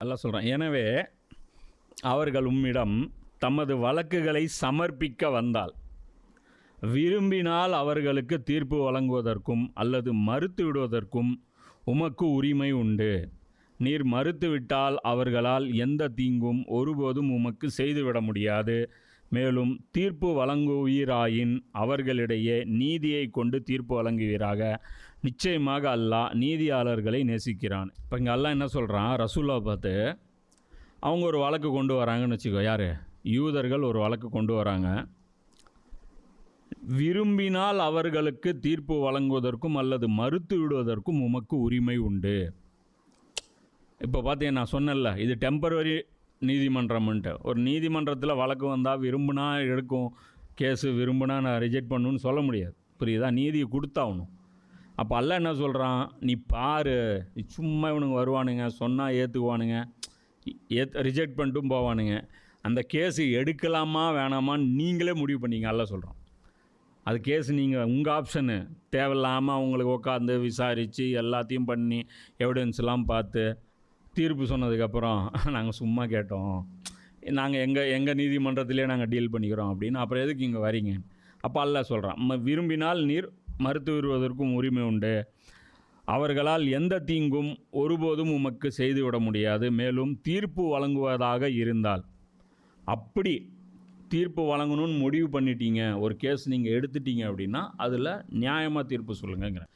எல்லாம் சொல்கிறேன் எனவே அவர்கள் உம்மிடம் தமது வழக்குகளை சமர்ப்பிக்க வந்தால் விரும்பினால் அவர்களுக்கு தீர்ப்பு வழங்குவதற்கும் அல்லது மறுத்து விடுவதற்கும் உமக்கு உரிமை உண்டு. நீர் மறுத்துவிட்டால் அவர்களால் எந்த தீங்கும் ஒருபோதும் உமக்கு செய்துவிட முடியாது. மேலும் தீர்ப்பு வழங்குவீராயின் அவர்களிடையே நீதியை கொண்டு தீர்ப்பு வழங்குவீராக. நிச்சயமாக அல்லாஹ் நீதியாளர்களை நேசிக்கிறான். இப்போ இங்கே அல்லாஹ் என்ன சொல்கிறான் ரசூல்லா பார்த்து அவங்க ஒரு வழக்கு கொண்டு வராங்கன்னு வச்சுக்கோ யார்? யூதர்கள் ஒரு வழக்கு கொண்டு வராங்க. விரும்பினால் அவர்களுக்கு தீர்ப்பு வழங்குவதற்கும் அல்லது மறுத்து விடுவதற்கும் உமக்கு உரிமை உண்டு. இப்போ பார்த்தீங்க நான் சொன்னேன்ல இது டெம்பரவரி நீதிமன்றம்ன்ட்டு. ஒரு நீதிமன்றத்தில் வழக்கு வந்தால் விரும்பினா எடுக்கும் கேஸு விரும்பினா நான் ரிஜெக்ட் பண்ணுன்னு சொல்ல முடியாது. புரியுதா? நீதியை கொடுத்தாகணும். அப்போ அல்ல என்ன சொல்கிறான் நீ பாரு. நீ சும்மா இவனுங்க வருவானுங்க. சொன்னால் ஏற்றுக்குவானுங்க ஏத் ரிஜெக்ட் பண்ணிட்டும் போவானுங்க. அந்த கேஸு எடுக்கலாமா வேணாமான்னு நீங்களே முடிவு பண்ணிங்க அல்ல சொல்கிறோம் அது கேஸ் நீங்கள் உங்கள் ஆப்ஷனு தேவையில்லாமல் அவங்களுக்கு உட்காந்து விசாரித்து எல்லாத்தையும் பண்ணி எவிடன்ஸ்லாம் பார்த்து தீர்ப்பு சொன்னதுக்கப்புறம் நாங்கள் சும்மா கேட்டோம். நாங்கள் எங்கள் எங்கள் நீதிமன்றத்திலே நாங்கள் டீல் பண்ணிக்கிறோம் அப்படின்னு. அப்புறம் எதுக்கு இங்கே வரீங்க? அப்போ அல்ல சொல்கிறான் விரும்பினால் நீர் மறுத்து விடுவதற்கும் உரிமை உண்டு. அவர்களால் எந்த தீங்கும் ஒருபோதும் உமக்கு செய்துவிட முடியாது. மேலும் தீர்ப்பு வழங்குவதாக இருந்தால். அப்படி தீர்ப்பு வழங்கணும்னு முடிவு பண்ணிட்டீங்க ஒரு கேஸ் நீங்கள் எடுத்துட்டீங்க அப்படின்னா அதில் நியாயமாக தீர்ப்பு சொல்லுங்கங்கிறேன்